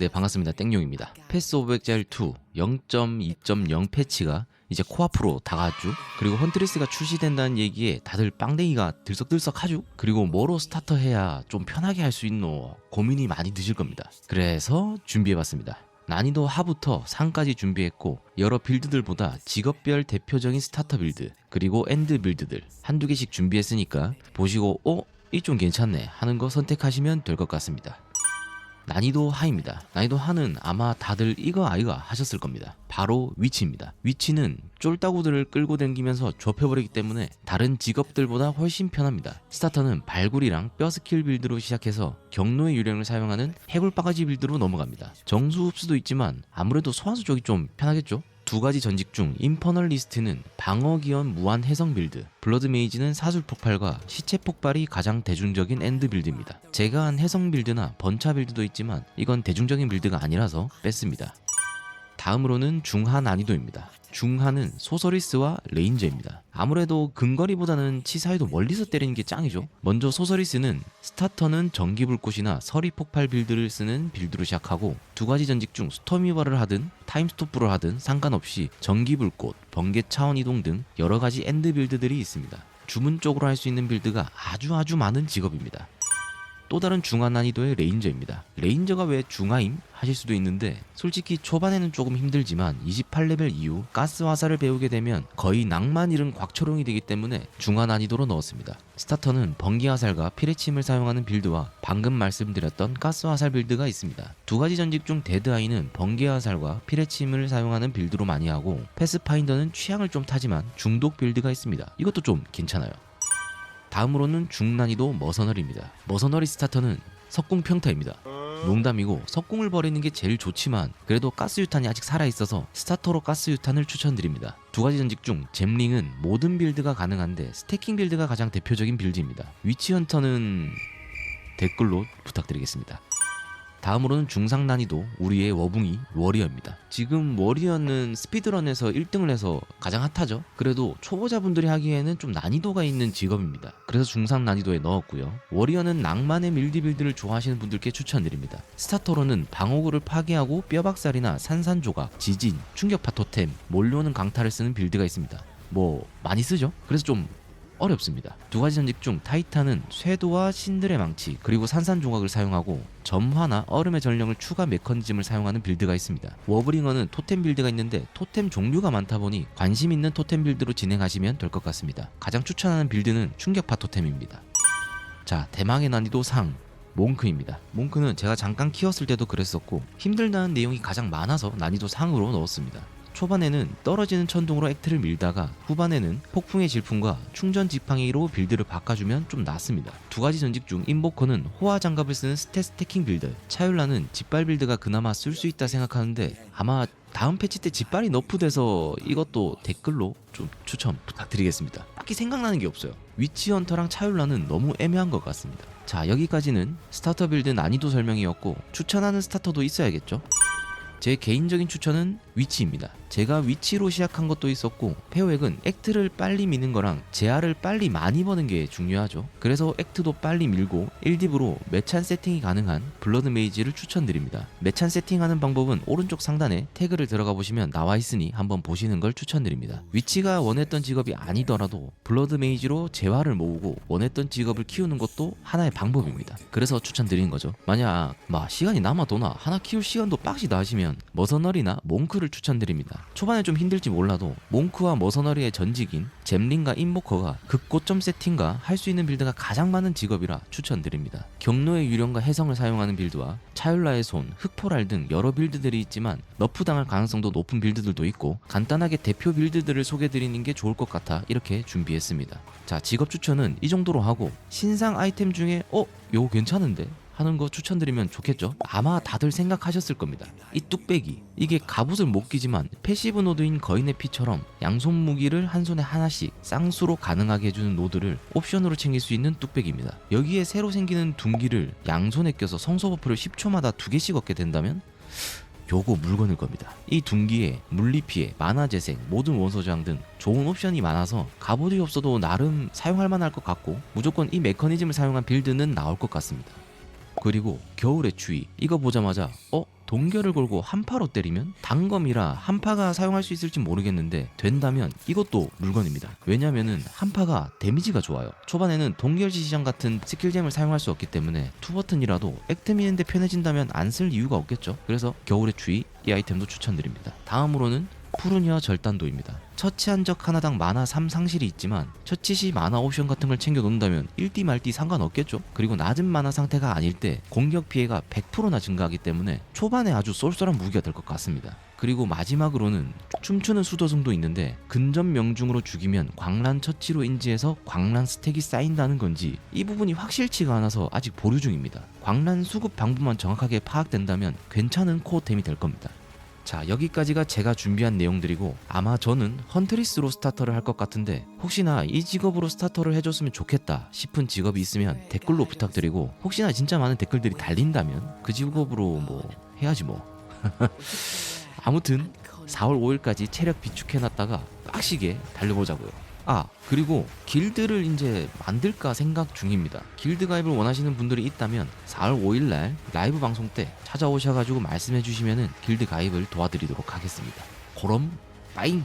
네 반갑습니다. 땡용입니다. 패스 오브 엑자일 2 0.2.0 패치가 이제 코앞으로 다가왔죠. 그리고 헌트리스가 출시된다는 얘기에 다들 빵댕이가 들썩들썩하죠. 그리고 뭐로 스타터 해야 좀 편하게 할 수 있노 고민이 많이 드실 겁니다. 그래서 준비해봤습니다. 난이도 하부터 상까지 준비했고 여러 빌드들보다 직업별 대표적인 스타터 빌드 그리고 엔드 빌드들 한두 개씩 준비했으니까 보시고 어? 이 좀 괜찮네 하는 거 선택하시면 될 것 같습니다 난이도 하입니다. 난이도 하는 아마 다들 이거 아이가 하셨을 겁니다. 바로 위치입니다. 위치는 쫄따구들을 끌고 다니면서 좁혀버리기 때문에 다른 직업들보다 훨씬 편합니다. 스타터는 발굴이랑 뼈 스킬 빌드로 시작해서 경로의 유령을 사용하는 해골 바가지 빌드로 넘어갑니다. 정수 흡수도 있지만 아무래도 소환수 쪽이 좀 편하겠죠? 두 가지 전직 중 인퍼널 리스트는 방어 기원 무한 해성 빌드, 블러드 메이지는 사술 폭발과 시체 폭발이 가장 대중적인 엔드 빌드입니다. 제가 한 해성 빌드나 번차 빌드도 있지만 이건 대중적인 빌드가 아니라서 뺐습니다. 다음으로는 중하 난이도입니다. 중하는 소서리스와 레인저입니다. 아무래도 근거리보다는 치사해도 멀리서 때리는 게 짱이죠. 먼저 소서리스는 스타터는 전기불꽃이나 서리 폭발 빌드를 쓰는 빌드로 시작하고 두 가지 전직 중 스토미버를 하든 타임스토프를 하든 상관없이 전기불꽃, 번개 차원 이동 등 여러 가지 엔드 빌드들이 있습니다. 주문 쪽으로 할 수 있는 빌드가 아주 아주 많은 직업입니다. 또 다른 중화 난이도의 레인저입니다. 레인저가 왜 중화임? 하실 수도 있는데 솔직히 초반에는 조금 힘들지만 28레벨 이후 가스 화살을 배우게 되면 거의 낭만 잃은 곽초롱이 되기 때문에 중화 난이도로 넣었습니다. 스타터는 번개 화살과 피레침을 사용하는 빌드와 방금 말씀드렸던 가스 화살 빌드가 있습니다. 두 가지 전직 중 데드아이는 번개 화살과 피레침을 사용하는 빌드로 많이 하고 패스파인더는 취향을 좀 타지만 중독 빌드가 있습니다. 이것도 좀 괜찮아요. 다음으로는 중난이도 머서널입니다. 머서널이 스타터는 석궁 평타입니다. 농담이고 석궁을 버리는 게 제일 좋지만 그래도 가스 유탄이 아직 살아있어서 스타터로 가스 유탄을 추천드립니다. 두 가지 전직 중 잼링은 모든 빌드가 가능한데 스태킹 빌드가 가장 대표적인 빌드입니다. 위치 헌터는 댓글로 부탁드리겠습니다. 다음으로는 중상 난이도 우리의 워붕이 워리어입니다. 지금 워리어는 스피드런에서 1등을 해서 가장 핫하죠. 그래도 초보자분들이 하기에는 좀 난이도가 있는 직업입니다. 그래서 중상 난이도에 넣었고요. 워리어는 낭만의 밀디 빌드를 좋아하시는 분들께 추천드립니다. 스타터로는 방어구를 파괴하고 뼈박살이나 산산조각, 지진, 충격파 토템, 몰려오는 강타를 쓰는 빌드가 있습니다. 뭐 많이 쓰죠? 그래서 좀 어렵습니다. 두 가지 전직 중 타이탄은 쇄도와 신들의 망치 그리고 산산조각을 사용하고 점화나 얼음의 전령을 추가 메커니즘을 사용하는 빌드가 있습니다. 워브링어는 토템 빌드가 있는데 토템 종류가 많다 보니 관심 있는 토템 빌드로 진행하시면 될 것 같습니다. 가장 추천하는 빌드는 충격파 토템입니다. 자 대망의 난이도 상 몽크입니다. 몽크는 제가 잠깐 키웠을 때도 그랬었고 힘들다는 내용이 가장 많아서 난이도 상으로 넣었습니다. 초반에는 떨어지는 천둥으로 액트를 밀다가 후반에는 폭풍의 질풍과 충전 지팡이로 빌드를 바꿔주면 좀 낫습니다. 두 가지 전직 중 인보커는 호화 장갑을 쓰는 스탯 스태킹 빌드, 차율라는 짓발 빌드가 그나마 쓸 수 있다 생각하는데 아마 다음 패치 때 짓발이 너프돼서 이것도 댓글로 좀 추천 부탁드리겠습니다. 딱히 생각나는 게 없어요. 위치 헌터랑 차율라는 너무 애매한 것 같습니다. 자 여기까지는 스타터 빌드 난이도 설명이었고 추천하는 스타터도 있어야겠죠? 제 개인적인 추천은 위치입니다. 제가 위치로 시작한 것도 있었고 페어액은 액트를 빨리 미는 거랑 제아를 빨리 많이 버는 게 중요하죠. 그래서 액트도 빨리 밀고 1딥으로 매찬 세팅이 가능한 블러드 메이지를 추천드립니다. 매찬 세팅하는 방법은 오른쪽 상단에 태그를 들어가 보시면 나와 있으니 한번 보시는 걸 추천드립니다. 위치가 원했던 직업이 아니더라도 블러드 메이지로 재화를 모으고 원했던 직업을 키우는 것도 하나의 방법입니다. 그래서 추천드리는 거죠. 만약 막 시간이 남아도나 하나 키울 시간도 빡시다 하시면 머서널이나 몽크를 추천드립니다. 초반에 좀 힘들지 몰라도 몽크와 머서널이의 전직인 잼린과 인모커가 극고점 세팅과 할 수 있는 빌드가 가장 많은 직업이라 추천드립니다. 경로의 유령과 해성을 사용하는 빌드와 차율라의 손, 흑포랄 등 여러 빌드들이 있지만 너프 당할 가능성도 높은 빌드들도 있고 간단하게 대표 빌드들을 소개드리는 게 좋을 것 같아 이렇게 준비했습니다. 자 직업 추천은 이 정도로 하고 신상 아이템 중에 어? 요거 괜찮은데? 하는 거 추천드리면 좋겠죠? 아마 다들 생각하셨을 겁니다. 이 뚝배기. 이게 갑옷을 못 끼지만 패시브 노드인 거인의 피처럼 양손 무기를 한 손에 하나씩 쌍수로 가능하게 해주는 노드를 옵션으로 챙길 수 있는 뚝배기입니다. 여기에 새로 생기는 둔기를 양손에 껴서 성소 버프를 10초마다 두 개씩 얻게 된다면 요거 물건일 겁니다. 이 둔기에 물리 피해, 만화 재생, 모든 원소 저항 등 좋은 옵션이 많아서 갑옷이 없어도 나름 사용할 만할 것 같고 무조건 이 메커니즘을 사용한 빌드는 나올 것 같습니다. 그리고 겨울의 추위 이거 보자마자 어? 동결을 걸고 한파로 때리면 단검이라 한파가 사용할 수 있을지 모르겠는데 된다면 이것도 물건입니다. 왜냐면은 한파가 데미지가 좋아요. 초반에는 동결지 시장 같은 스킬잼을 사용할 수 없기 때문에 투버튼이라도 액템이는데 편해진다면 안 쓸 이유가 없겠죠. 그래서 겨울의 추위 이 아이템도 추천드립니다. 다음으로는 푸르니아 절단도입니다. 처치 한 적 하나당 마나 3 상실이 있지만 처치 시 마나 옵션 같은 걸 챙겨 놓는다면 1띠 말띠 상관없겠죠. 그리고 낮은 마나 상태가 아닐 때 공격 피해가 100%나 증가하기 때문에 초반에 아주 쏠쏠한 무기가 될 것 같습니다. 그리고 마지막으로는 춤추는 수도승도 있는데 근접 명중으로 죽이면 광란 처치로 인지해서 광란 스택이 쌓인다는 건지 이 부분이 확실치가 않아서 아직 보류 중입니다. 광란 수급 방법만 정확하게 파악된다면 괜찮은 코어 템이 될 겁니다. 자 여기까지가 제가 준비한 내용들이고 아마 저는 헌트리스로 스타터를 할 것 같은데 혹시나 이 직업으로 스타터를 해줬으면 좋겠다 싶은 직업이 있으면 댓글로 부탁드리고 혹시나 진짜 많은 댓글들이 달린다면 그 직업으로 뭐 해야지 뭐 아무튼 4월 5일까지 체력 비축해놨다가 빡시게 달려보자고요. 아 그리고 길드를 이제 만들까 생각 중입니다. 길드 가입을 원하시는 분들이 있다면 4월 5일 날 라이브 방송 때 찾아오셔 가지고 말씀해 주시면은 길드 가입을 도와드리도록 하겠습니다. 그럼 빠잉.